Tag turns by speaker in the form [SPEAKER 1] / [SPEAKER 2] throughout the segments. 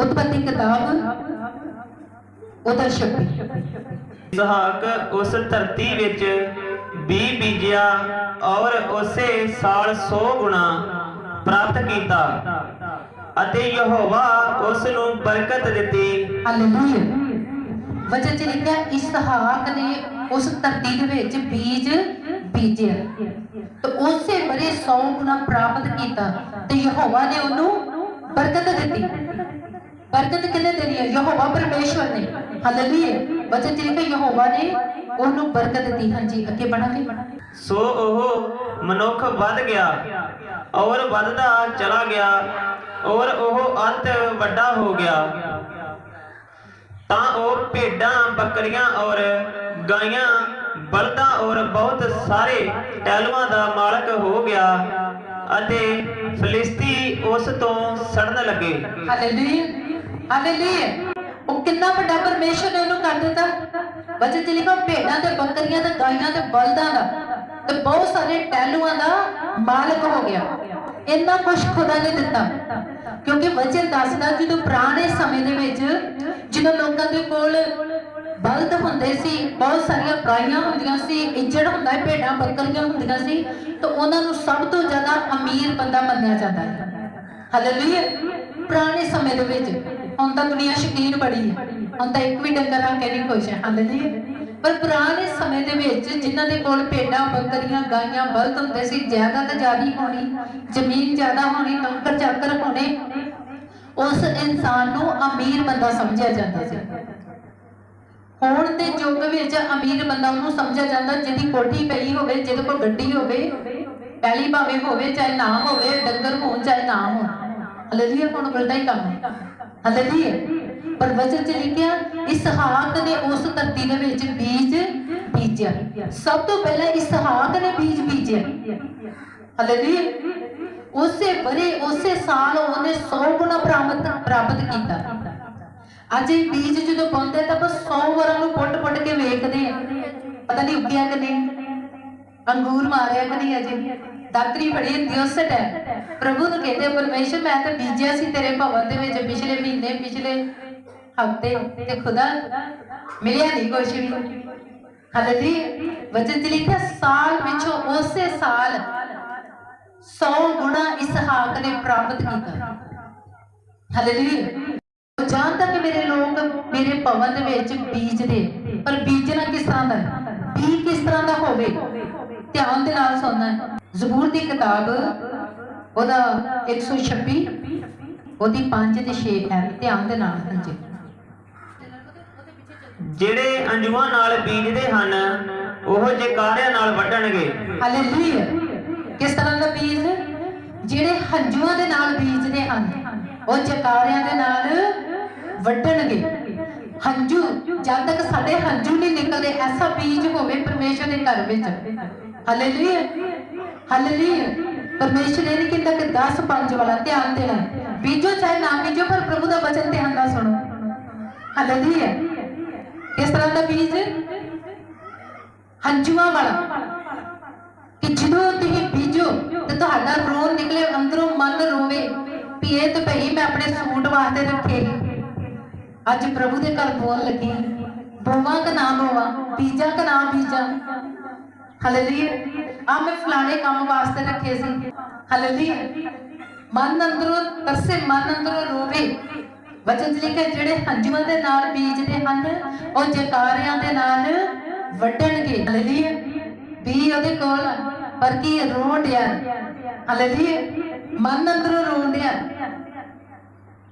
[SPEAKER 1] ਉਤਪਤੀ ਕਿਤਾਬ ਉਹਦਾ 26
[SPEAKER 2] ਇਸਹਾਕ ਉਸ ਧਰਤੀ ਵਿੱਚ ਬੀ ਬੀਜਿਆ ਔਰ ਉਸੇ ਸਾਲ 100 ਗੁਣਾ ਪ੍ਰਾਪਤ ਕੀਤਾ। ਅਤੇ ਯਹੋਵਾ ਉਸ ਨੂੰ ਬਰਕਤ ਦਿੱਤੀ।
[SPEAKER 1] ਹਾਲੇਲੂਇਆ। ਵਚਨ ਚ ਲਿਖਿਆ ਇਸਹਾਕ ਨੇ ਉਸ ਧਰਤੀ ਦੇ ਵਿੱਚ ਬੀਜ ਬੀਜਿਆ। ਤੇ ਉਸੇ ਬਰੇ 100 ਗੁਣਾ ਪ੍ਰਾਪਤ ਕੀਤਾ। ਤੇ ਯਹੋਵਾ ਨੇ ਉਹਨੂੰ ਬਰਕਤ ਦਿੱਤੀ। ਬਰਕਤ ਕਿਹਨੇ ਦੇਣੀ ਹੈ? ਯਹੋਵਾ ਪਰਮੇਸ਼ਵਰ ਨੇ। ਹਾਲੇਲੂਇਆ। ਵਚਨ ਚ ਲਿਖਿਆ ਯਹੋਵਾ ਨੇ ਉਹਨੂੰ ਬਰਕਤ ਦਿੱਤੀ। ਹਾਂਜੀ ਅੱਗੇ ਪੜਾਂਗੇ
[SPEAKER 2] ਸੋ ਉਹ ਮਨੁੱਖ ਵੱਧ ਗਿਆ ਔਰ ਵੱਧਦਾ ਚਲਾ ਗਿਆ ਔਰ ਉਹ ਅੰਤ ਵੱਡਾ ਹੋ ਗਿਆ। ਤਾਂ ਉਹ ਭੇਡਾਂ ਬੱਕਰੀਆਂ ਔਰ ਗਾਈਆਂ ਬਲਦਾਂ ਔਰ ਬਹੁਤ ਸਾਰੇ ਟਹਿਲੂਆਂ ਦਾ ਮਾਲਕ ਹੋ ਗਿਆ ਅਤੇ ਫਲਿਸਤੀ ਉਸ ਤੋਂ ਸੜਨ ਲੱਗੇ।
[SPEAKER 1] ਹਾਲੇਲੂਇਆ। ਹਾਲੇਲੂਇਆ ਉਹ ਕਿੰਨਾ ਵੱਡਾ ਪਰਮੇਸ਼ਰ ਨੇ ਉਹਨੂੰ ਕਰ ਦਿੱਤਾ। ਵਚਨ ਚ ਲਿਖਿਆ ਭੇਡਾਂ ਤੇ ਬੱਕਰੀਆਂ ਤੇ ਗਾਈਆਂ ਤੇ ਬਲਦਾਂ ਦਾ ਤੇ ਬਹੁਤ ਸਾਰੇ ਟਹਿਲੂਆਂ ਦਾ ਮਾਲਕ ਹੋ ਗਿਆ। ਇੰਨਾ ਕੁਝ ਖੁਦਾ ਨੇ ਦਿੱਤਾ। ਕਿਉਂਕਿ ਵਚਨ ਦੱਸਦਾ ਜਦੋਂ ਪੁਰਾਣੇ ਸਮੇਂ ਦੇ ਵਿੱਚ ਜਦੋਂ ਲੋਕਾਂ ਦੇ ਕੋਲ ਬਲਦ ਹੁੰਦੇ ਸੀ, ਬਹੁਤ ਸਾਰੀਆਂ ਗਾਈਆਂ ਹੁੰਦੀਆਂ ਸੀ, ਇੱਜੜ ਹੁੰਦਾ ਭੇਡਾਂ ਬੱਕਰੀਆਂ ਹੁੰਦੀਆਂ ਸੀ, ਤਾਂ ਉਹਨਾਂ ਨੂੰ ਸਭ ਤੋਂ ਜ਼ਿਆਦਾ ਅਮੀਰ ਬੰਦਾ ਮੰਨਿਆ ਜਾਂਦਾ ਹੈ। ਹਾਲੇਲੂਇਆ। ਪੁਰਾਣੇ ਸਮੇਂ ਦੇ ਵਿੱਚ ਹੁਣ ਤਾਂ ਦੁਨੀਆ ਸ਼ਕੀਨ ਬੜੀ ਹੈ। ਹੁਣ ਤਾਂ ਇੱਕ ਵੀ ਡੰਗਰ ਰੱਖ ਕੇ ਨਹੀਂ ਖੁਸ਼ ਹੈ ਹਾਲੇਲੂਇਆ ਪਰ ਪੁਰਾਣੇ ਸਮੇਂ ਦੇ ਵਿੱਚ ਜਿਨ੍ਹਾਂ ਦੇ ਕੋਲ ਭੇਡਾਂ, ਬੱਕਰੀਆਂ, ਗਾਈਆਂ, ਬਲਦ ਹੁੰਦੇ ਸੀ, ਜਾਇਦਾਦ ਜ਼ਿਆਦੀ ਹੋਣੀ, ਜ਼ਮੀਨ ਜ਼ਿਆਦਾ ਹੋਣੀ, ਨੌਕਰ ਚਾਕਰ ਹੋਣੇ, ਉਸ ਇਨਸਾਨ ਨੂੰ ਅਮੀਰ ਬੰਦਾ ਸਮਝਿਆ ਜਾਂਦਾ ਸੀ। ਹੁਣ ਦੇ ਯੁੱਗ ਵਿੱਚ ਅਮੀਰ ਬੰਦਾ ਉਹਨੂੰ ਸਮਝਿਆ ਜਾਂਦਾ, ਜਿਹਦੀ ਕੋਠੀ ਪਈ ਹੋਵੇ, ਜਿਹਦੇ ਕੋਲ ਗੱਡੀ ਹੋਵੇ ਪਹਿਲੀ ਭਾਵੇਂ ਹੋਵੇ, ਚਾਹੇ ਨਾ ਹੋਵੇ, ਡੰਗਰ ਹੋਣ ਚਾਹੇ ਨਾ ਹੋਣ। ਹਲੇਲੂਇਆ ਹੁਣ ਉਲਟਾ ਹੀ ਕੰਮ। ਹੈ ਹਲੇਲੂਇਆ ਪਰ ਵਚਨ ਚ ਲਿਖਿਆ, ਇਸਹਾਕ ਨੇ ਉਸ ਧਰਤੀ ਦੇ ਵਿੱਚ ਬੀਜ ਬੀਜਿਆ। ਸਭ ਤੋਂ ਪਹਿਲਾਂ ਇਸਹਾਕ ਨੇ ਬੀਜ ਬੀਜਿਆ। ਹਲੇਲੂਇਆ ਉਸੇ ਬਰੇ, ਉਸੇ ਸਾਲ ਉਹਨੇ 100 ਗੁਣਾ ਪ੍ਰਾਪਤ ਪ੍ਰਾਪਤ ਕੀਤਾ। ਅੱਜ ਇਹ ਬੀਜ ਜਦੋਂ ਪਾਉਂਦੇ ਤਾਂ ਬਸ 100 ਵਾਰਾਂ ਨੂੰ ਪੁੱਟ-ਪੁੱਟ ਕੇ ਵੇਖਦੇ ਆ। ਪਤਾ ਨਹੀਂ ਉੱਗਿਆ ਕਿ ਨਹੀਂ? ਅੰਗੂਰ ਮਾਰਿਆ ਕਿ ਨਹੀਂ ਅਜੇ? ਦਾਤਰੀ ਬੜੀ ਦਿਉਸਟ ਹੈ ਪ੍ਰਭੂ ਨੂੰ ਕਹਿੰਦੇ ਪਰਮੇਸ਼ਰ, ਮੈਂ ਤਾਂ ਬੀਜਿਆ ਸੀ ਤੇਰੇ ਭਵਨ ਦੇ ਵਿੱਚ ਪਿਛਲੇ ਮਹੀਨੇ, ਪਿਛਲੇ ਹਫ਼ਤੇ ਤੇ ਖੁਦਾ ਮਿਲਿਆ ਨਹੀਂ ਕੁਛ ਵੀ। ਹਾਲੇਲੂਇਆ ਵਚਨ ਚ ਲਿਖਿਆ, ਸਾਲ ਵਿੱਚੋਂ ਉਸੇ ਸਾਲ 100 ਗੁਣਾ ਇਸਹਾਕ ਨੇ ਪ੍ਰਾਪਤ ਕੀਤਾ। ਹਾਲੇਲੂਇਆ ਜਾਣਦਾ ਕਿ ਮੇਰੇ ਲੋਕ ਮੇਰੇ ਭਵਨ ਦੇ ਵਿੱਚ ਬੀਜਦੇ, ਪਰ ਬੀਜਣਾ ਕਿਸ ਤਰ੍ਹਾਂ ਦਾ ਬੀ ਕਿਸ ਤਰ੍ਹਾਂ ਦਾ ਹੋਵੇ? ਧਿਆਨ ਦੇ ਨਾਲ ਸੁਣਨਾ ਜ਼ਬੂਰ ਦੀ ਕਿਤਾਬ ਉਹਦਾ 126 ਉਹਦੀ 5 ਤੇ 6 ਹੈ ਧਿਆਨ ਦੇ ਨਾਲ ਹਾਂਜੀ
[SPEAKER 2] ਜਿਹੜੇ ਅੰਜੂਆਂ ਨਾਲ ਬੀਜਦੇ ਹਨ ਉਹ ਜਕਾਰਿਆਂ ਨਾਲ ਵੱਢਣਗੇ।
[SPEAKER 1] ਹਾਲੇਲੂਇਆ। ਕਿਸ ਤਰ੍ਹਾਂ ਦਾ ਬੀਜ? ਜਿਹੜੇ ਹੰਝੂਆਂ ਦੇ ਨਾਲ ਬੀਜਦੇ ਹਨ ਉਹ ਜਕਾਰਿਆਂ ਦੇ ਨਾਲ ਵੱਢਣਗੇ। ਹੰਝੂ ਜਦ ਤੱਕ ਸਾਡੇ ਹੰਝੂ ਨਹੀਂ ਨਿਕਲਦੇ ਐਸਾ ਬੀਜ ਹੋਵੇ ਪਰਮੇਸ਼ਰ ਦੇ ਘਰ ਵਿੱਚ। ਹਾਲੇਲੂਇਆ। ਹਾਲੇਲੂਇਆ। ਪਰਮੇਸ਼ਰ ਇਹ ਨਹੀਂ ਕਹਿੰਦਾ ਕਿ 10 ਪੰਜ ਵਾਲਾ ਧਿਆਨ ਦੇਣਾ। ਬੀਜੋ ਚਾਹੇ ਨਾ ਬੀਜੋ, ਪਰ ਪ੍ਰਭੂ ਦਾ ਵਚਨ ਧਿਆਨ ਨਾਲ ਸੁਣੋ। ਹਾਲੇਲੂਇਆ। ਕਿਸ ਤਰ੍ਹਾਂ ਦਾ ਬੀਜ? ਹੰਝੂਆਂ ਵਾਲਾ। ਜਦੋਂ ਤੁਸੀਂ ਬੀਜੋ, ਤੇ ਤੁਹਾਡਾ ਰੋਣ ਨਿਕਲੇ, ਅੰਦਰੋਂ ਮਨ ਰੋਵੇ ਵੀ ਇਹ ਤਾਂ ਭਈ ਮੈਂ ਆਪਣੇ ਸੂਟ ਵਾਸਤੇ ਰੱਖੇ। ਅੱਜ ਪ੍ਰਭੂ ਦੇ ਘਰ ਬੋਲ ਲੱਗੀ। ਬੋਵਾਂ ਕਿ ਨਾ ਬੋਵਾਂ, ਬੀਜਾਂ ਕਿ ਨਾ ਬੀਜਾ? ਹਾਲੇਲੂਇਆ, ਆ ਮੈਂ ਫਲਾਣੇ ਕੰਮ ਵਾਸਤੇ ਰੱਖੇ ਸੀ। ਹਾਲੇਲੂਇਆ, ਮਨ ਅੰਦਰੋਂ ਤਰਸੇ, ਮਨ ਅੰਦਰੋਂ ਰੋਵੇ। ਵਚਨ ਚ ਜਿਹੜੇ ਹੰਝੂਆਂ ਦੇ ਨਾਲ ਬੀਜਦੇ ਹਨ, ਉਹ ਜਕਾਰਿਆਂ ਦੇ ਨਾਲ ਵੱਢਣਗੇ। ਹਾਲੇਲੂਇਆ ਵੀ ਉਹਦੇ ਕੋਲ, ਪਰ ਕੀ ਰੋਣ ਡਿਆ ਮਨ ਅੰਦਰੋਂ ਰੋਣ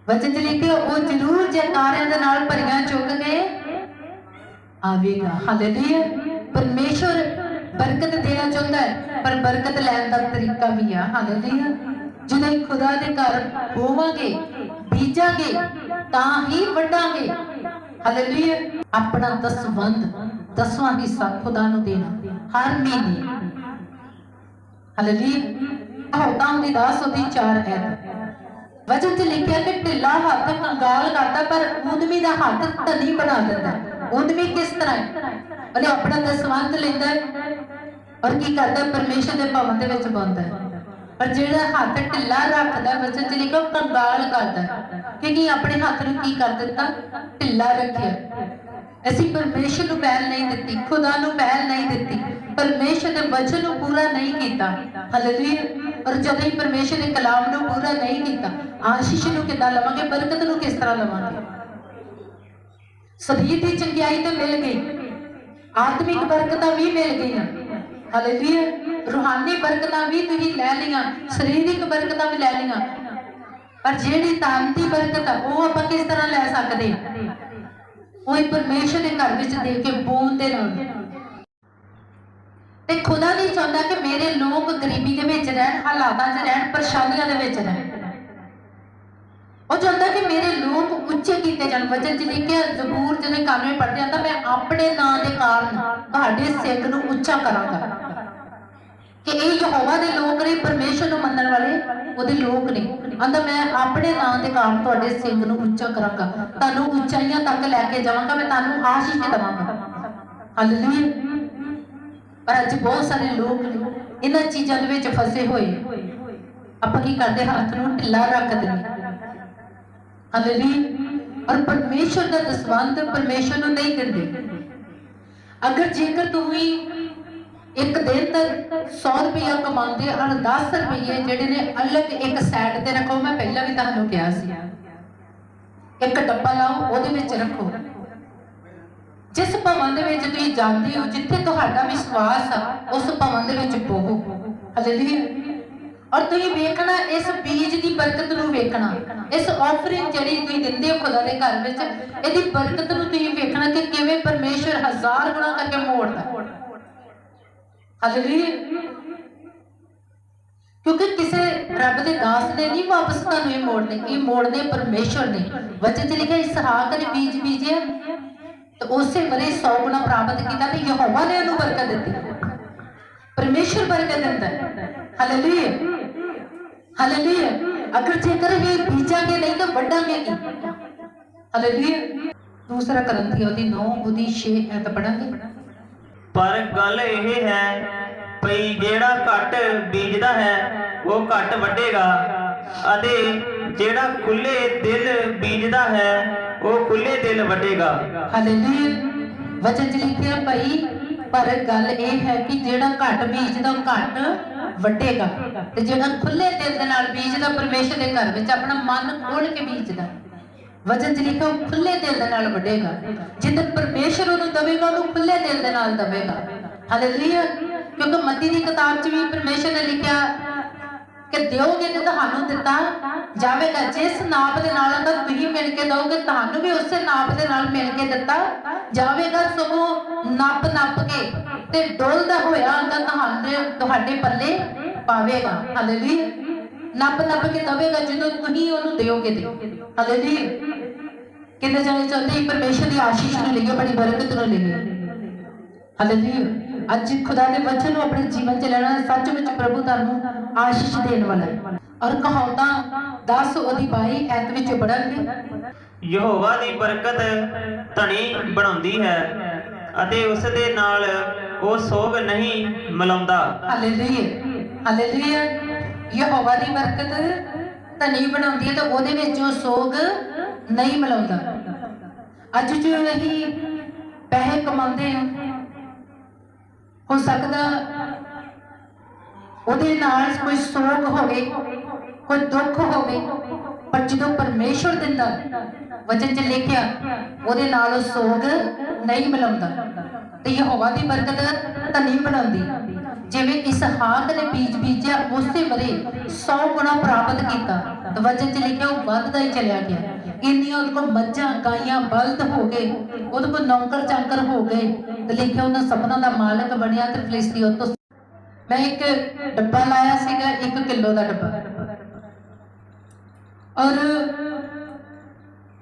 [SPEAKER 1] ਵਚਨ ਚ ਉਹ ਜ਼ਰੂਰ ਜਕਾਰਿਆਂ ਦੇ ਨਾਲ ਭਰੀਆਂ ਚੁੱਕ ਕੇ ਆਵੇਗਾ। ਹਾਲੇਲੂਇਆ, ਪਰਮੇਸ਼ਰ ਬਰਕਤ ਦੇਣਾ ਚਾਹੁੰਦਾ ਹੈ, ਪਰ ਬਰਕਤ ਲੈਣ ਦਾ ਤਰੀਕਾ ਵੀ ਆ ਹਾਲੇਲੂਇਆ ਜਦੋਂ ਅਸੀਂ ਖੁਦਾ ਦੇ ਘਰ ਹੋਵਾਂਗੇ, ਬੀਜਾਂਗੇ, ਤਾਂ ਹੀ ਵੱਢਾਂਗੇ ਹਾਲੇਲੂਇਆ ਆਪਣਾ ਦਸਵੰਦ ਦਸਵਾਂ ਹਿੱਸਾ ਖੁਦਾ ਨੂੰ ਦੇਣਾ, ਹਰ ਮਹੀਨੇ। ਹਾਲੇਲੂਇਆ ਹੌਤਾਂ ਦੀ 10 ਉਹਦੀ 4 ਹੈ ਵਚਨ ਚ ਲਿਖਿਆ ਕਿ ਢਿੱਲਾ ਹੱਥ ਕੰਗਾਲ ਕਰਦਾ, ਪਰ ਉਦਮੀ ਦਾ ਹੱਥ ਧਨੀ ਬਣਾ ਦਿੰਦਾ। ਉਦਮੀ ਕਿਸ ਤਰ੍ਹਾਂ ਉਹਨੇ ਆਪਣਾ ਦਸਵੰਧ ਲੈਂਦਾ ਔਰ ਕੀ ਕਰਦਾ ਹੈ? ਪਰਮੇਸ਼ਰ ਦੇ ਭਵਨ ਦੇ ਵਿੱਚ ਬੰਦਾ ਪਰ ਜਿਹੜਾ ਹੱਥ ਢਿੱਲਾ ਰੱਖਦਾ ਵਚਨ ਚ ਲਿਖੋ ਕੰਗਾਲ ਕਰਦਾ ਕਿਉਂਕਿ ਆਪਣੇ ਹੱਥ ਨੂੰ ਕੀ ਕਰ ਦਿੱਤਾ? ਢਿੱਲਾ ਰੱਖਿਆ। ਅਸੀਂ ਪਰਮੇਸ਼ਰ ਨੂੰ ਪਹਿਲ ਨਹੀਂ ਦਿੱਤੀ, ਖੁਦਾ ਨੂੰ ਪਹਿਲ ਨਹੀਂ ਦਿੱਤੀ, ਪਰਮੇਸ਼ਰ ਦੇ ਵਚਨ ਨੂੰ ਪੂਰਾ ਨਹੀਂ ਕੀਤਾ। ਹਾਲੇਲੂਇਆ ਔਰ ਜਦੋਂ ਹੀ ਪਰਮੇਸ਼ਰ ਦੇ ਕਲਾਮ ਨੂੰ ਪੂਰਾ ਨਹੀਂ ਕੀਤਾ, ਆਸ਼ੀਸ਼ ਨੂੰ ਕਿੱਦਾਂ ਲਵਾਂਗੇ? ਬਰਕਤ ਨੂੰ ਕਿਸ ਤਰ੍ਹਾਂ ਲਵਾਂਗੇ? ਸਰੀਰ ਦੀ ਚੰਗਿਆਈ ਤਾਂ ਮਿਲ ਗਈ। ਆਤਮਿਕ ਬਰਕਤਾਂ ਵੀ ਮਿਲ ਗਈਆਂ। ਹਾਲੇਲੂਇਆ ਰੂਹਾਨੀ ਬਰਕਤਾਂ ਵੀ ਤੁਸੀਂ ਲੈ ਲਈਆਂ, ਸਰੀਰਕ ਬਰਕਤਾਂ ਵੀ ਲੈ ਲਈਆਂ। ਪਰ ਜਿਹੜੀ ਤਨ ਦੀ ਬਰਕਤ ਆ ਉਹ ਆਪਾਂ ਕਿਸ ਤਰ੍ਹਾਂ ਲੈ ਸਕਦੇ ਹਾਂ? ਉਹ ਹੀ ਪਰਮੇਸ਼ਰ ਦੇ ਘਰ ਵਿੱਚ ਦੇ ਕੇ ਬੋਲਦੇ ਦੇ ਤੇ ਖੁਦਾ ਨਹੀਂ ਚਾਹੁੰਦਾ ਕਿ ਮੇਰੇ ਲੋਕ ਗਰੀਬੀ ਦੇ ਵਿੱਚ ਰਹਿਣ, ਹਾਲਾਤਾਂ 'ਚ ਰਹਿਣ, ਪਰੇਸ਼ਾਨੀਆਂ ਦੇ ਵਿੱਚ ਰਹਿਣ। ਉਹ ਚਾਹੁੰਦਾ ਕਿ ਮੇਰੇ ਲੋਕ ਉੱਚੇ ਕੀਤੇ ਜਾਣ। ਵਚਨ 'ਚ ਲਿਖਿਆ, ਜ਼ਬੂਰ ਜਿਹਦੇ ਕਾਨੂੰਨ ਵਿੱਚ ਪੜ੍ਹਦੇ ਆਂਦਾ ਮੈਂ ਆਪਣੇ ਨਾਂ ਦੇ ਕਾਰਨ ਤੁਹਾਡੇ ਸਿਰ ਨੂੰ ਉੱਚਾ ਕਰਾਂਗਾ। ਕਿ ਇਹ ਯਹੋਵਾ ਦੇ ਲੋਕ ਨੇ, ਪਰਮੇਸ਼ਰ ਨੂੰ ਮੰਨਣ ਵਾਲੇ ਉਹਦੇ ਲੋਕ ਨੇ। ਆਂਦਾ ਮੈਂ ਆਪਣੇ ਨਾਂ ਦੇ ਕਾਰਨ ਤੁਹਾਡੇ ਸਿੰਘ ਨੂੰ ਉੱਚਾ ਕਰਾਂਗਾ। ਤੁਹਾਨੂੰ ਉੱਚਾਈਆਂ ਤੱਕ ਲੈ ਕੇ ਜਾਵਾਂਗਾ, ਮੈਂ ਤੁਹਾਨੂੰ ਆਸ਼ੀਸ਼ ਦੇਵਾਂਗਾ। ਹਾਲੇਲੂਇਆ ਪਰ ਅੱਜ ਬਹੁਤ ਸਾਰੇ ਲੋਕ ਇਹਨਾਂ ਚੀਜ਼ਾਂ ਦੇ ਵਿੱਚ ਫਸੇ ਹੋਏ। ਆਪਾਂ ਕੀ ਕਰਦੇ ਹੱਥ ਨੂੰ ਢਿੱਲਾ ਰੱਖਦੇ ਨੇ ਹਾਲੇਲੂਇਆ ਔਰ ਪਰਮੇਸ਼ਰ ਦਾ ਦਸਵੰਦ ਪਰਮੇਸ਼ਰ ਨੂੰ ਨਹੀਂ ਦਿੰਦੇ। ਅਗਰ ਜੇਕਰ ਤੂੰ ਤੁਸੀਂ ਇੱਕ ਦਿਨ ਤੱਕ 100 ਰੁਪਇਆ ਕਮਾਉਂਦੇ ਔਰ 10 ਰੁਪਏ ਜਿਹੜੇ ਨੇ ਅਲੱਗ ਇੱਕ ਸਾਈਡ ਤੇ ਰੱਖੋ। ਮੈਂ ਪਹਿਲਾਂ ਵੀ ਤੁਹਾਨੂੰ ਕਿਹਾ ਸੀ। ਇੱਕ ਡੱਬਾ ਲਾਓ, ਉਹਦੇ ਵਿੱਚ ਰੱਖੋ। ਜਿਸ ਭਵਨ ਦੇ ਵਿੱਚ ਤੁਸੀਂ ਜਾਂਦੇ ਹੋ, ਜਿੱਥੇ ਤੁਹਾਡਾ ਵਿਸ਼ਵਾਸ ਆ, ਉਸ ਭਵਨ ਦੇ ਵਿੱਚ ਪੋਹੋ ਹਾਲੇਲੂਇਆ ਔਰ ਤੁਸੀਂ ਵੇਖਣਾ, ਇਸ ਬੀਜ ਦੀ ਬਰਕਤ ਨੂੰ ਵੇਖਣਾ। ਇਸ ਆਫਰਿੰਗ ਜਿਹੜੀ ਤੁਸੀਂ ਦਿੰਦੇ ਹੋ ਖੁਦਾ ਦੇ ਘਰ ਵਿੱਚ, ਇਹਦੀ ਬਰਕਤ ਨੂੰ ਤੁਸੀਂ ਵੇਖਣਾ ਕਿ ਕਿਵੇਂ ਪਰਮੇਸ਼ਰ ਹਜ਼ਾਰ ਗੁਣਾ ਕਰਕੇ ਮੋੜਦਾ। ਹਾਲੇਲੂਇਆ ਕਿਉਂਕਿ ਕਿਸੇ ਰੱਬ ਦੇ ਦਾਸ ਨੇ ਨਹੀਂ ਵਾਪਸ ਤੁਹਾਨੂੰ ਇਹ ਮੋੜਨੇ ਇਹ ਮੋੜਨੇ ਪਰਮੇਸ਼ਰ ਨੇ। ਵਚਨ 'ਚ ਲਿਖਿਆ ਇਸਹਾਕ ਨੇ ਬੀਜ ਬੀਜਿਆ। ਤੇ ਉਸੇ ਵਰੇ 100 ਗੁਣਾ ਪ੍ਰਾਪਤ ਕੀਤਾ ਤੇ ਯਹੋਵਾ ਨੇ ਉਹਨੂੰ ਬਰਕਤ ਦਿੱਤੀ। ਪਰਮੇਸ਼ਰ ਬਰਕਤ ਦਿੰਦਾ ਹੈ। ਹਾਲੇਲੂਇਆ ਹਾਲੇਲੂਇਆ ਅਗਰ ਜੇਕਰ ਇਹ ਬੀਜਾਂਗੇ ਨਹੀਂ ਤਾਂ ਵੱਡਾਂਗੇ ਕੀ? ਹਾਲੇਲੂਇਆ ਦੂਸਰਾ ਕਰੰਥੀ ਦੀ 9 ਉਹਦੀ 6 ਐਤ ਪੜਾਂਗੇ
[SPEAKER 2] ਪਰ ਗੱਲ ਇਹ ਹੈ ਭਈ ਜਿਹੜਾ ਘੱਟ ਬੀਜਦਾ ਹੈ, ਉਹ ਘੱਟ ਵੱਢੇਗਾ ਅਤੇ ਜਿਹੜਾ ਖੁੱਲੇ ਦਿਲ ਬੀਜਦਾ ਹੈ, ਉਹ ਖੁੱਲੇ ਦਿਲ ਵੱਢੇਗਾ।
[SPEAKER 1] ਹਾਲੇਲੂਇਆ ਵਚਨ ਚ ਲਿਖਿਆ ਭਾਈ, ਪਰ ਗੱਲ ਇਹ ਹੈ ਕਿ ਜਿਹੜਾ ਘੱਟ ਬੀਜਦਾ, ਉਹ ਘੱਟ ਵੱਢੇਗਾ। ਤੇ ਜਿਹੜਾ ਖੁੱਲੇ ਦਿਲ ਦੇ ਨਾਲ ਬੀਜਦਾ ਪਰਮੇਸ਼ਰ ਦੇ ਘਰ ਵਿੱਚ ਆਪਣਾ ਮਨ ਖੋਲ ਕੇ ਬੀਜਦਾ। ਵਚਨ ਚ ਲਿਖਿਆ ਉਹ ਖੁੱਲੇ ਦਿਲ ਦੇ ਨਾਲ ਵੱਢੇਗਾ ਜਿੱਦਨ ਪਰਮੇਸ਼ਰ ਉਹਨੂੰ ਦਵੇਗਾ, ਉਹਨੂੰ ਖੁੱਲੇ ਦਿਲ ਦੇ ਨਾਲ ਦਵੇਗਾ। ਹਾਲੇਲੂਇਆ ਕਿਉਂਕਿ ਮਤੀ ਦੀ ਕਿਤਾਬ 'ਚ ਵੀ ਪਰਮੇਸ਼ਰ ਨੇ ਲਿਖਿਆ ਕਿ ਦਿਓਗੇ ਤੇ ਤੁਹਾਨੂੰ ਦਿੱਤਾ ਜਾਵੇਗਾ। ਜਿਸ ਨਾਪ ਦੇ ਨਾਲ ਅੰਦਰ ਤੁਸੀਂ ਮਿਲ ਕੇ ਦੋਗੇ ਤੁਹਾਨੂੰ ਵੀ ਉਸੇ ਨਾਪ ਦੇ ਨਾਲ ਮਿਲ ਕੇ ਦਿੱਤਾ ਜਾਵੇਗਾ। ਸਗੋਂ ਨੱਪ ਨੱਪ ਕੇ ਤੇ ਡੋਲਦਾ ਹੋਇਆ ਅੰਦਰ ਤੁਹਾਨੂੰ ਤੁਹਾਡੇ ਪੱਲੇ ਪਾਵੇਗਾ। ਹਾਲੇਲੂਇਆ ਨੱਪ ਨੱਪ ਕੇ ਦਵੇਗਾ, ਜਦੋਂ ਤੁਸੀਂ ਉਹਨੂੰ ਦਿਓਗੇ ਤੇ। ਹਾਲੇਲੂਇਆ ਕਿੰਨੇ ਜਾਣੇ ਚਾਹੁੰਦੇ ਹੀ ਪਰਮੇਸ਼ਰ ਦੀ ਆਸ਼ੀਸ਼ ਨੂੰ ਲਈਏ ਬੜੀ ਬਰਕਤ ਨੂੰ ਲਈਏ ਹਾਲੇਲੂਇਆ ਅੱਜ ਖੁਦਾ ਦੇ ਵਚਨ ਨੂੰ ਆਪਣੇ ਜੀਵਨ 'ਚ ਲੈਣਾ ਸੱਚ ਵਿੱਚ ਪ੍ਰਭੂ ਤੁਹਾਨੂੰ ਆਸ਼ੀਸ਼ ਦੇਣ ਵਾਲਾ ਹੈ। ਔਰ ਕਹਾਵਤਾਂ 10 ਉਹਦੀ 22 ਐਤ ਵਿੱਚ ਪੜਾਂਗੇ
[SPEAKER 2] ਯਹੋਵਾ ਦੀ ਬਰਕਤ ਧਣੀ ਬਣਾਉਂਦੀ ਹੈ ਅਤੇ ਉਸ ਦੇ ਨਾਲ ਉਹ ਸੋਗ ਨਹੀਂ ਮਿਲਾਉਂਦਾ।
[SPEAKER 1] ਹਾਲੇਲੂਇਆ ਹਾਲੇਲੂਇਆ ਯਹੋਵਾ ਦੀ ਬਰਕਤ ਧਨੀ ਬਣਾਉਂਦੀ ਹੈ ਤਾਂ ਉਹਦੇ ਵਿੱਚ ਉਹ ਸੋਗ ਨਹੀਂ ਮਿਲਾਉਂਦਾ। ਅੱਜ ਜੋ ਅਸੀਂ ਪੈਸੇ ਕਮਾਉਂਦੇ ਹਾਂ, ਹੋ ਸਕਦਾ ਉਹਦੇ ਨਾਲ ਕੋਈ ਸੋਗ ਹੋਵੇ, ਕੋਈ ਦੁੱਖ ਹੋਵੇ, ਪਰ ਜਦੋਂ ਪਰਮੇਸ਼ਰ ਦਿੰਦਾ, ਵਚਨ 'ਚ ਲਿਖਿਆ, ਉਹਦੇ ਨਾਲ ਉਹ ਸੋਗ ਨਹੀਂ ਮਿਲਾਉਂਦਾ ਤੇ ਯਹੋਵਾ ਦੀ ਬਰਕਤ ਤਾਂ ਨਹੀਂ ਬਣਾਉਂਦੀ। ਜਿਵੇਂ ਇਸ ਇਸਹਾਕ ਨੇ ਬੀਜ ਬੀਜਿਆ, ਉਸੇ ਵਰੇ 100 ਗੁਣਾ ਪ੍ਰਾਪਤ ਕੀਤਾ। ਤੇ ਵਚਨ 'ਚ ਲਿਖਿਆ, ਉਹ ਵੱਧਦਾ ਹੀ ਚਲਿਆ ਗਿਆ। ਇੰਨੀਆਂ ਉਹਦੇ ਕੋਲ ਮੱਝਾਂ, ਗਾਈਆਂ ਬਲਦ ਹੋ ਗਏ, ਉਹਦੇ ਕੋਲ ਨੌਕਰ ਚਾਕਰ ਹੋ ਗਏ, ਤੇ ਲਿਖਿਆ ਉਹਨਾਂ ਸਭਨਾਂ ਦਾ ਮਾਲਕ ਬਣਿਆ ਤੇ ਫਲਿਸਤੀ ਉਹ ਤੋਂ ਮੈਂ ਇੱਕ ਡੱਬਾ ਲਾਇਆ ਸੀਗਾ 1 ਕਿਲੋ ਦਾ ਡੱਬਾ। ਔਰ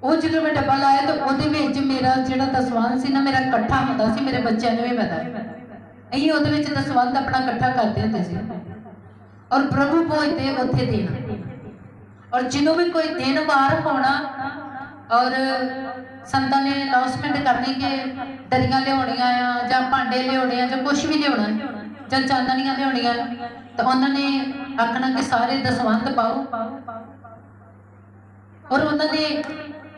[SPEAKER 1] ਉਹ ਜਦੋਂ ਮੈਂ ਡੱਬਾ ਲਾਇਆ ਤਾਂ ਉਹਦੇ ਵਿੱਚ ਮੇਰਾ ਜਿਹੜਾ ਦਸਵੰਧ ਸੀ ਨਾ, ਮੇਰਾ ਇਕੱਠਾ ਹੁੰਦਾ ਸੀ, ਮੇਰੇ ਬੱਚਿਆਂ ਨੂੰ ਵੀ ਪਤਾ। ਹੈ ਅਸੀਂ ਉਹਦੇ ਵਿੱਚ ਦਸਵੰਧ ਆਪਣਾ ਇਕੱਠਾ ਕਰਦੇ ਹੁੰਦੇ ਸੀ। ਔਰ ਪ੍ਰਭੂ ਭੋਜ ਤੇ ਉੱਥੇ ਦੇਣਾ। ਔਰ ਜਦੋਂ ਵੀ ਕੋਈ ਦਿਨ ਬਾਹਰ ਹੋਣਾ ਔਰ ਸੰਤਾਂ ਨੇ ਅਨਾਉਂਸਮੈਂਟ ਕਰਨੀ ਕਿ ਦਰੀਆਂ ਲਿਆਉਣੀਆਂ ਆ ਜਾਂ ਭਾਂਡੇ ਲਿਆਉਣੇ ਆ ਜਾਂ ਕੁਝ ਵੀ ਲਿਆਉਣਾ, ਜਾਂ ਚਾਨਣੀਆਂ ਲਿਆਉਣੀਆਂ, ਤਾਂ ਉਹਨਾਂ ਨੇ ਆਖਣਾ ਕਿ ਸਾਰੇ ਦਸਵੰਤ ਪਾਓ। ਔਰ ਉਹਨਾਂ ਨੇ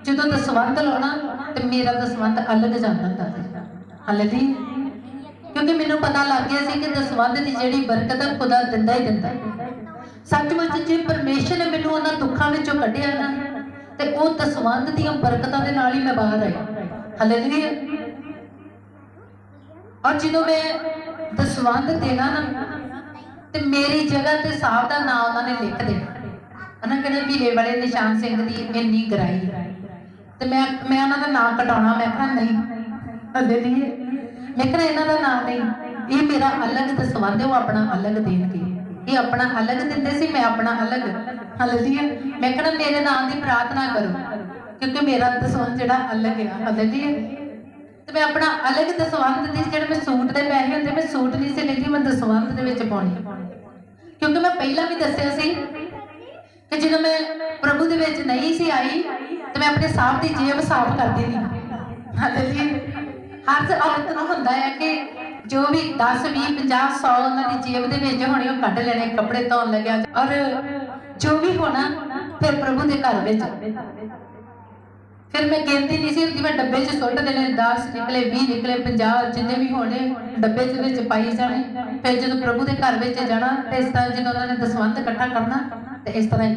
[SPEAKER 1] ਜਦੋਂ ਦਸਵੰਤ ਲਾਉਣਾ, ਤੇ ਮੇਰਾ ਦਸਵੰਤ ਅਲੱਗ ਜਾਂਦਾ ਹੁੰਦਾ ਸੀ। ਹਾਲੇਲੀ ਕਿਉਂਕਿ ਮੈਨੂੰ ਪਤਾ ਲੱਗ ਗਿਆ ਸੀ ਕਿ ਦਸਵੰਧ ਦੀ ਜਿਹੜੀ ਬਰਕਤ ਹੈ ਖੁਦਾ ਦਿੰਦਾ ਹੀ ਦਿੰਦਾ। ਸੱਚਮੁੱਚ ਜੇ ਪਰਮੇਸ਼ਰ ਨੇ ਮੈਨੂੰ ਉਹਨਾਂ ਦੁੱਖਾਂ ਵਿੱਚੋਂ ਕੱਢਿਆ ਨਾ, ਤੇ ਉਹ ਦਸਵੰਧ ਦੀਆਂ ਬਰਕਤਾਂ ਦੇ ਨਾਲ ਹੀ ਮੈਂ ਬਾਹਰ ਆਈ। ਹਾਲੇਲੂਇਆ ਔਰ ਜਦੋਂ ਮੈਂ ਦਸਵੰਧ ਦੇਣਾ ਨਾ, ਤੇ ਮੇਰੀ ਜਗ੍ਹਾ ਤੇ ਸਾਹਿਬ ਦਾ ਨਾਮ ਉਹਨਾਂ ਨੇ ਲਿਖ ਦੇਣਾ। ਉਹਨਾਂ ਕਹਿੰਦੇ, ਵੀਰੇ ਵਾਲੇ ਨਿਸ਼ਾਨ ਸਿੰਘ ਦੀ ਇੰਨੀ ਗਰਾਈ ਤੇ ਮੈਂ ਮੈਂ ਉਹਨਾਂ ਦਾ ਨਾਮ ਕਟਾਉਣਾ, ਮੈਂ ਕਿਹਾ, ਨਹੀਂ। ਹਾਲੇਲੂਇਆ ਮੈਂ ਕਿਹਾ, ਇਹਨਾਂ ਦਾ ਨਾਮ ਨਹੀਂ। ਇਹ ਮੇਰਾ ਅਲੱਗ ਦਸਵੰਧ ਹੈ, ਉਹ ਆਪਣਾ ਅਲੱਗ ਦੇਣਗੇ। ਇਹ ਆਪਣਾ ਅਲੱਗ ਦਿੰਦੇ ਸੀ, ਮੈਂ ਆਪਣਾ ਅਲੱਗ ਹਾਲੇਲੂਇਆ ਮੈਂ ਕਿਹਾ ਮੇਰੇ ਨਾਮ ਦੀ ਪ੍ਰਾਰਥਨਾ ਕਰੋ, ਕਿਉਂਕਿ ਮੇਰਾ ਦਸਵੰਧ ਜਿਹੜਾ ਅਲੱਗ ਹੈ ਹਾਲੇਲੂਇਆ ਤੇ ਮੈਂ ਆਪਣਾ ਅਲੱਗ ਦਸਵੰਧ ਦੀ ਜਿਹੜੇ ਮੈਂ ਸੂਟ ਦੇ ਪੈਸੇ ਹੁੰਦੇ, ਮੈਂ ਸੂਟ ਨਹੀਂ ਸੀ ਲੈਂਦੀ, ਮੈਂ ਦਸਵੰਧ ਦੇ ਵਿੱਚ ਪਾਉਣੀ। ਕਿਉਂਕਿ ਮੈਂ ਪਹਿਲਾਂ ਵੀ ਦੱਸਿਆ ਸੀ ਕਿ ਜਦੋਂ ਮੈਂ ਪ੍ਰਭੂ ਦੇ ਵਿੱਚ ਨਹੀਂ ਸੀ ਆਈ, ਤੇ ਮੈਂ ਆਪਣੇ ਸਾਹਬ ਦੀ ਜੇਬ ਸਾਫ਼ ਕਰਦੀ ਨਹੀਂ ਹਾਲੇਲੂਇਆ ਹਰ ਔਰਤ ਨੂੰ ਹੁੰਦਾ ਹੈ ਕਿ ਜੋ ਵੀ 10 20 50 100 ਉਹਨਾਂ ਦੀ ਜੇਬ ਦੇ ਵਿੱਚ ਹੋਣੀ, ਉਹ ਕੱਢ ਲੈਣੇ, ਕੱਪੜੇ ਧੋਣ ਲੱਗਿਆ। ਔਰ ਜੋ ਵੀ ਹੋਣਾ, ਫਿਰ ਪ੍ਰਭੂ ਦੇ ਘਰ ਵਿੱਚ। ਫਿਰ ਮੈਂ ਗਿਣਦੀ ਨਹੀਂ ਸੀ ਹੁੰਦੀ ਮੈਂ ਡੱਬੇ 'ਚ ਸੁੱਟ ਦੇਣੇ 10 ਨਿਕਲੇ 20 ਨਿਕਲੇ 50 ਜਿੰਨੇ ਵੀ ਹੋਣੇ, ਡੱਬੇ 'ਚ ਵਿੱਚ ਪਾਈ ਜਾਣੇ। ਫਿਰ ਜਦੋਂ ਪ੍ਰਭੂ ਦੇ ਘਰ ਵਿੱਚ ਜਾਣਾ, ਤੇ ਇਸ ਤਰ੍ਹਾਂ ਜਦੋਂ ਉਹਨਾਂ ਨੇ ਦਸਵੰਧ ਇਕੱਠਾ ਕਰਨਾ, ਤੇ ਇਸ ਤਰ੍ਹਾਂ ਹੀ।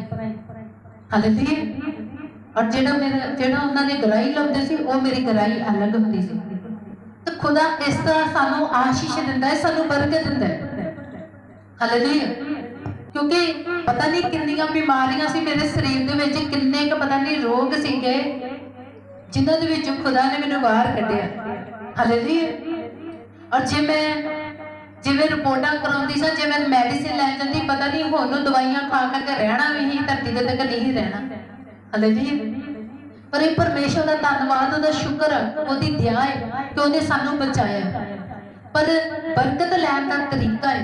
[SPEAKER 1] ਹਾਲੇਲੂਇਆ। ਔਰ ਜਿਹੜਾ ਮੇਰਾ, ਜਿਹੜਾ ਉਹਨਾਂ ਨੇ ਗਰਾਈ ਲਾਉਂਦੇ ਸੀ, ਉਹ ਮੇਰੀ ਗਰਾਈ ਅਲੱਗ ਹੁੰਦੀ ਸੀ। ਖੁਦਾ ਇਸ ਤਰ੍ਹਾਂ ਸਾਨੂੰ ਆਸ਼ੀਸ਼ ਦਿੰਦਾ ਹੈ, ਸਾਨੂੰ ਬਰਕਤ ਦਿੰਦਾ ਹੈ। ਹਾਲੇਲੂਇਆ ਕਿਉਂਕਿ ਪਤਾ ਨਹੀਂ ਕਿੰਨੀਆਂ ਬਿਮਾਰੀਆਂ ਸੀ ਮੇਰੇ ਸਰੀਰ ਦੇ ਵਿੱਚ, ਕਿੰਨੇ ਕੁ ਪਤਾ ਨਹੀਂ ਰੋਗ ਸੀਗੇ, ਜਿਨ੍ਹਾਂ ਦੇ ਵਿੱਚ ਖੁਦਾ ਨੇ ਮੈਨੂੰ ਬਾਹਰ ਕੱਢਿਆ। ਹਾਲੇਲੂਇਆ ਔਰ ਜੇ ਮੈਂ ਜਿਵੇਂ ਰਿਪੋਰਟਾਂ ਕਰਾਉਂਦੀ ਸਾਂ ਜਿਵੇਂ ਮੈਡੀਸਿਨ ਲੈ ਜਾਂਦੀ, ਪਤਾ ਨਹੀਂ ਹੁਣ ਨੂੰ ਦਵਾਈਆਂ ਖਾ ਖਾ ਕੇ ਰਹਿਣਾ ਵੀ ਹੀ ਧਰਤੀ ਦੇ ਤੱਕ ਨਹੀਂ ਰਹਿਣਾ। ਹਾਲੇਲੂਇਆ ਪਰ ਇਹ ਪਰਮੇਸ਼ਰ ਦਾ ਧੰਨਵਾਦ, ਉਹਦਾ ਸ਼ੁਕਰ, ਉਹਦੀ ਦਇਆ ਹੈ ਕਿ ਉਹਨੇ ਸਾਨੂੰ ਬਚਾਇਆ ਪਰ ਬਰਕਤ ਲੈਣ ਦਾ ਤਰੀਕਾ ਹੈ।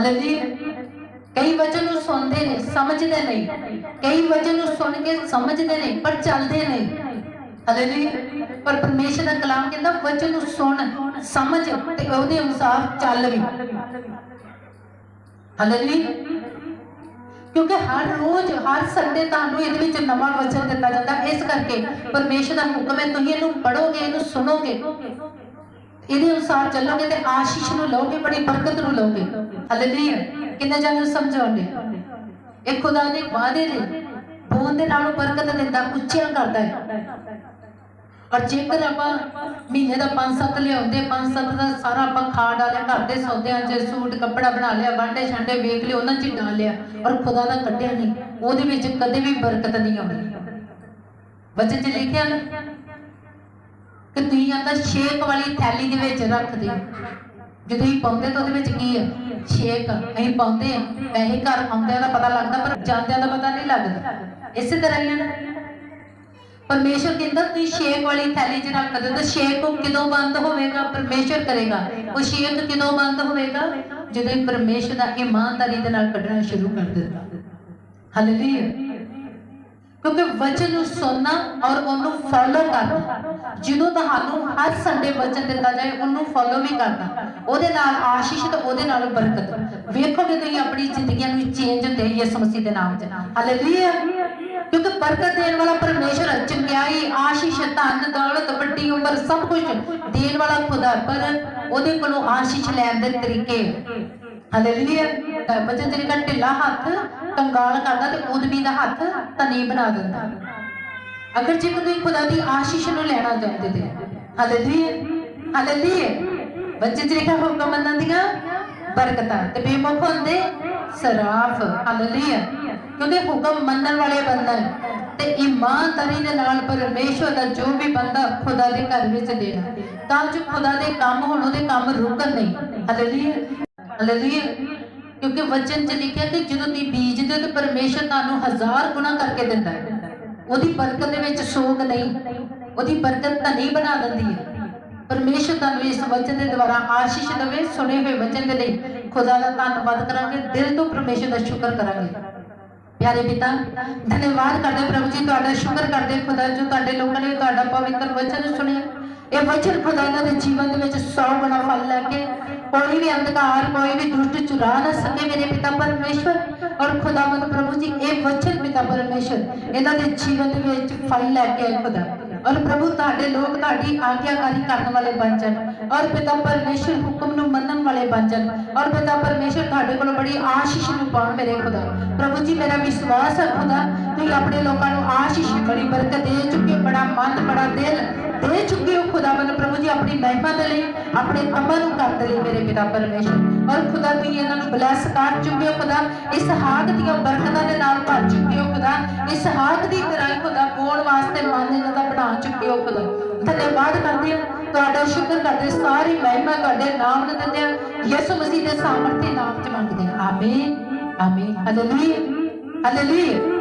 [SPEAKER 1] ਹਾਲੇਲੂਇਆ। ਕਈ ਵਚਨ ਨੂੰ ਸੁਣਦੇ ਨੇ, ਸਮਝਦੇ ਨਹੀਂ ਕਈ ਵਚਨ ਨੂੰ ਸੁਣ ਕੇ ਸਮਝਦੇ ਨੇ, ਪਰ ਚੱਲਦੇ ਨਹੀਂ ਹਾਲੇਲੂਇਆ। ਪਰ ਪਰਮੇਸ਼ਰ ਦਾ ਕਲਾਮ ਕਹਿੰਦਾ, ਵਚਨ ਨੂੰ ਸੁਣ, ਸਮਝ ਤੇ ਉਹਦੇ ਅਨੁਸਾਰ ਚੱਲ ਵੀ। ਹਾਲੇਲੂਇਆ। ਕਿਉਂਕਿ ਹਰ ਰੋਜ਼, ਹਰ ਸੰਡੇ ਤੁਹਾਨੂੰ ਇਹਦੇ ਵਿੱਚ ਨਵਾਂ ਵਚਨ ਦਿੱਤਾ ਜਾਂਦਾ। ਇਸ ਕਰਕੇ ਪਰਮੇਸ਼ਰ ਦਾ ਹੁਕਮ ਹੈ, ਤੁਸੀਂ ਇਹਨੂੰ ਪੜੋਗੇ ਇਹਨੂੰ ਸੁਣੋਗੇ। ਇਹਦੇ ਅਨੁਸਾਰ ਚੱਲੋਗੇ ਤੇ ਆਸ਼ੀਸ਼ ਨੂੰ ਲਓਗੇ, ਬੜੀ ਬਰਕਤ ਨੂੰ ਲਓਗੇ। ਹਾਲੇਲੂਇਆ ਕਿੰਨੇ ਜਨ ਨੂੰ ਸਮਝਾਉਂਦੇ? ਇਹ ਖੁਦਾ ਦੇ ਵਾਅਦੇ ਨੇ। ਬੋਲ ਦੇ ਨਾਲੋਂ ਬਰਕਤ ਦਿੰਦਾ, ਉੱਚਿਆਂ ਕਰਦਾ ਹੈ। ਔਰ ਜੇਕਰ ਆਪਾਂ ਮਹੀਨੇ ਦਾ 5-7 ਲਿਆਉਂਦੇ 5-7 ਦਾ ਸਾਰਾ ਆਪਾਂ ਖਾ ਡਾਲਿਆ ਘਰ ਦੇ ਸੌਦਿਆਂ 'ਚ ਸੂਟ, ਕੱਪੜਾ ਬਣਾ ਲਿਆ ਬਾਂਡੇ ਛਾਂਡੇ ਵੇਖ ਲਿਆ, ਉਹਨਾਂ 'ਚ ਡਾਲ ਲਿਆ ਔਰ ਖੁਦਾ ਦਾ ਕੱਢਿਆ ਨਹੀਂ, ਉਹਦੇ ਵਿੱਚ ਕਦੇ ਵੀ ਬਰਕਤ ਨਹੀਂ ਆਉਣੀ ਬੱਚੇ 'ਚ ਲਿਖਿਆ ਨਾ ਕਿ ਤੁਸੀਂ ਆਂਦਾ ਸ਼ੇਕ ਵਾਲੀ ਥੈਲੀ ਦੇ ਵਿੱਚ ਰੱਖ ਦਿਓ। ਜਦੋਂ ਹੀ ਪਾਉਂਦੇ ਤਾਂ ਉਹਦੇ ਵਿੱਚ ਕੀ ਹੈ ਸ਼ੇਕ ਅਸੀਂ ਪਾਉਂਦੇ ਆ ਪੈਸੇ ਘਰ ਆਉਂਦਿਆਂ ਦਾ ਪਤਾ ਲੱਗਦਾ, ਪਰ ਜਾਂਦਿਆਂ ਦਾ ਪਤਾ ਨਹੀਂ ਲੱਗਦਾ। ਇਸੇ ਤਰ੍ਹਾਂ ਹੀ ਆ ਨਾ। ਪਰਮੇਸ਼ਰ ਕਹਿੰਦਾ ਤੁਸੀਂ ਸ਼ੇਕ ਵਾਲੀ ਥੈਲੀ 'ਚ ਰੱਖ ਦਿਓ ਤਾਂ ਸ਼ੇਕ ਉਹ ਕਦੋਂ ਬੰਦ ਹੋਵੇਗਾ? ਪਰਮੇਸ਼ਰ ਕਰੇਗਾ। ਉਹ ਸ਼ੇਕ ਕਦੋਂ ਬੰਦ ਹੋਵੇਗਾ? ਜਦੋਂ ਹੀ ਪਰਮੇਸ਼ਰ ਦਾ ਇਮਾਨਦਾਰੀ ਦੇ ਨਾਲ ਕੱਢਣਾ ਸ਼ੁਰੂ ਕਰ ਦਿੱਤਾ ਹਾਲੇਲੂਇਆ ਕਿਉਂਕਿ ਵਚਨ ਨੂੰ ਸੁਣਨਾ ਔਰ ਉਹਨੂੰ ਫੋਲੋ ਕਰਨਾ ਜਦੋਂ ਤੁਹਾਨੂੰ ਹਰ ਸੰਡੇ ਵਚਨ ਦਿੱਤਾ ਜਾਏ, ਉਹਨੂੰ ਫੋਲੋ ਵੀ ਕਰਨਾ। ਉਹਦੇ ਨਾਲ ਆਸ਼ੀਸ਼ ਤੇ ਉਹਦੇ ਨਾਲ ਬਰਕਤ। ਵੇਖੋਗੇ ਤੁਸੀਂ ਆਪਣੀ ਜ਼ਿੰਦਗੀਆਂ ਨੂੰ ਚੇਂਜ ਹੁੰਦੇ ਯਿਸੂ ਮਸੀਹ ਦੇ ਨਾਮ 'ਚ। ਹਾਲੇਲੂਇਆ ਕਿਉਂਕਿ ਬਰਕਤ ਦੇਣ ਵਾਲਾ ਪਰਮੇਸ਼ਰ ਚੰਗਿਆਈ, ਆਸ਼ੀਸ਼, ਧਨ, ਦੌਲਤ, ਵੱਡੀ ਉਮਰ, ਸਭ ਕੁਝ ਦੇਣ ਵਾਲਾ ਖੁਦਾ। ਪਰ ਉਹਦੇ ਕੋਲੋਂ ਆਸ਼ੀਸ਼ ਲੈਣ ਦੇ ਤਰੀਕੇ। ਹਾਲੇਲੂਇਆ ਤਾਂ ਬਚਨ ਢਿੱਲਾ ਹੱਥ ਕੰਗਾਲ ਕਰਦਾ ਤੇ ਉਦਮੀ ਦਾ ਹੱਥ ਤਨੀ ਬਣਾ ਦਿੰਦਾ। ਅਗਰ ਜੇ ਕੋਈ ਖੁਦਾ ਦੀ ਆਸ਼ੀਸ਼ ਨੂੰ ਲੈਣਾ ਚਾਹੁੰਦੇ ਤੇ। ਹਾਲੇਲੂਇਆ ਹਾਲੇਲੂਇਆ ਬੱਚੇ ਤਰੀਕਾ ਹੁਕਮ ਮੰਨਦੀਆਂ ਬਰਕਤਾਂ ਤੇ ਬੇਮੁਖ ਹੁੰਦੇ ਸਰਾਫ। ਹਾਲੇਲੂਇਆ ਕਿਉਂਕਿ ਹੁਕਮ ਮੰਨਣ ਵਾਲੇ ਬੰਦਾ ਹੈ ਤੇ ਇਮਾਨਦਾਰੀ ਦੇ ਨਾਲ ਪਰਮੇਸ਼ਵਰ ਦਾ ਜੋ ਵੀ ਬੰਦਾ ਖੁਦਾ ਦੇ ਘਰ ਵਿੱਚ ਦੇਣਾ। ਤਾਂ ਜੋ ਖੁਦਾ ਦੇ ਕੰਮ ਹੋਣ, ਉਹਦੇ ਕੰਮ ਰੁਕਣ ਨਹੀਂ। ਹਾਲੇਲੂਇਆ ਹਾਲੇਲੂਇਆ ਕਿਉਂਕਿ ਵਚਨ 'ਚ ਲਿਖਿਆ ਕਿ ਜਦੋਂ ਤੁਸੀਂ ਬੀਜਦੇ ਹੋ ਤੇ ਪਰਮੇਸ਼ਰ ਤੁਹਾਨੂੰ ਹਜ਼ਾਰ ਗੁਣਾ ਕਰਕੇ ਦਿੰਦਾ ਹੈ। ਉਹਦੀ ਬਰਕਤ ਦੇ ਵਿੱਚ ਸੋਗ ਨਹੀਂ। ਉਹਦੀ ਬਰਕਤ ਤਾਂ ਨਹੀਂ ਬਣਾ ਦਿੰਦੀ ਹੈ। ਪਰਮੇਸ਼ਰ ਤੁਹਾਨੂੰ ਇਸ ਵਚਨ ਦੇ ਦੁਆਰਾ ਆਸ਼ੀਸ਼ ਦੇਵੇ, ਸੁਣੇ ਹੋਏ ਵਚਨ ਦੇ ਲਈ ਖੁਦਾ ਦਾ ਧੰਨਵਾਦ ਕਰਾਂਗੇ। ਦਿਲ ਤੋਂ ਪਰਮੇਸ਼ਰ ਦਾ ਸ਼ੁਕਰ ਕਰਾਂਗੇ। ਪਿਆਰੇ ਪਿਤਾ, ਧੰਨਵਾਦ ਕਰਦੇ ਪ੍ਰਭੂ ਜੀ, ਤੁਹਾਡਾ ਸ਼ੁਕਰ ਕਰਦੇ ਖੁਦਾ ਜੋ ਤੁਹਾਡੇ ਲੋਕਾਂ ਨੇ ਤੁਹਾਡਾ ਪਵਿੱਤਰ ਵਚਨ ਸੁਣਿਆ। ਇਹ ਵਚਨ ਖੁਦਾ ਇਹਨਾਂ ਦੇ ਜੀਵਨ ਦੇ ਵਿੱਚ 100 ਗੁਣਾ ਫਲ ਲੈ ਕੇ ਕੋਈ ਵੀ ਅੰਧਕਾਰ, ਕੋਈ ਵੀ ਦੁਸ਼ਟ ਚੁਰਾ ਨਾ ਸਕੇ ਮੇਰੇ ਪਿਤਾ ਪਰਮੇਸ਼ਵਰ। ਔਰ ਖੁਦਾਵੰਦ ਪ੍ਰਭੂ ਜੀ, ਇਹ ਵਚਨ ਪਿਤਾ ਪਰਮੇਸ਼ਵਰ, ਇਹਨਾਂ ਦੇ ਜੀਵਨ ਦੇ ਵਿੱਚ ਫਲ ਲੈ ਕੇ ਆਏ ਖੁਦਾ। ਔਰ ਪ੍ਰਭੂ ਤੁਹਾਡੇ ਲੋਕ ਤੁਹਾਡੀ ਆਗਿਆਕਾਰੀ ਕਰਨ ਵਾਲੇ ਬਣ ਜਾਣ। ਔਰ ਪਿਤਾ ਪਰਮੇਸ਼ਰ ਹੁਕਮ ਨੂੰ ਮੰਨਣ ਵਾਲੇ ਬਣ ਜਾਣ। ਔਰ ਪਿਤਾ ਪਰਮੇਸ਼ਰ ਤੁਹਾਡੇ ਕੋਲੋਂ ਬੜੀ ਆਸ਼ੀਸ਼ ਨੂੰ ਪਾਉਣ ਮੇਰੇ ਖੁਦਾ। ਪ੍ਰਭੂ ਜੀ, ਮੇਰਾ ਵਿਸ਼ਵਾਸ ਹੈ ਖੁਦਾ, ਤੁਸੀਂ ਆਪਣੇ ਲੋਕਾਂ ਨੂੰ ਆਸ਼ੀਸ਼, ਬੜੀ ਬਰਕਤ ਦੇ ਚੁੱਕੇ, ਬੜਾ ਮਨ, ਬੜਾ ਦਿਲ ਦੇ ਚੁੱਕੇ ਹੋ ਖੁਦਾਵੰਦ ਪ੍ਰਭੂ ਜੀ, ਆਪਣੀ ਮਹਿਮਾ ਦੇ ਲਈ, ਆਪਣੇ ਅਮਲ ਨੂੰ ਕਰਦੇ ਲਈ ਮੇਰੇ ਪਿਤਾ ਪਰਮੇਸ਼ਰ। ਔਰ ਖੁਦਾ, ਤੁਸੀਂ ਇਹਨਾਂ ਨੂੰ ਬਲੈਸ ਕਰ ਚੁੱਕੇ ਹੋ ਖੁਦਾ। ਇਸ ਹਾਕ ਦੀਆਂ ਬਰਕਤਾਂ ਦੇ ਨਾਲ ਭਰ ਚੁੱਕੇ ਹੋ ਖੁਦਾ। ਇਸ ਹਾਕ ਦੀ ਤਰ੍ਹਾਂ ਖੁਦਾ ਬੋਣ ਵਾਸਤੇ ਮਨ ਇਹਨਾਂ ਦਾ ਬਣਾ ਚੁੱਕੇ ਹੋ ਖੁਦਾ। ਧੰਨਵਾਦ ਕਰਦੇ ਹਾਂ। ਤੁਹਾਡਾ ਸ਼ੁਕਰ ਕਰਦੇ ਹਾਂ। ਸਾਰੀ ਮਹਿਮਾ ਤੁਹਾਡੇ ਨਾਮ ਨੂੰ ਦਿੰਦੇ ਹਾਂ। ਯਿਸੂ ਮਸੀਹ ਦੇ ਸਾਮਰਥੀ ਨਾਮ ਚ ਮੰਗਦੇ ਹਾਂ। ਆਮੀਨ। ਆਮੀਨ। Hallelujah hallelujah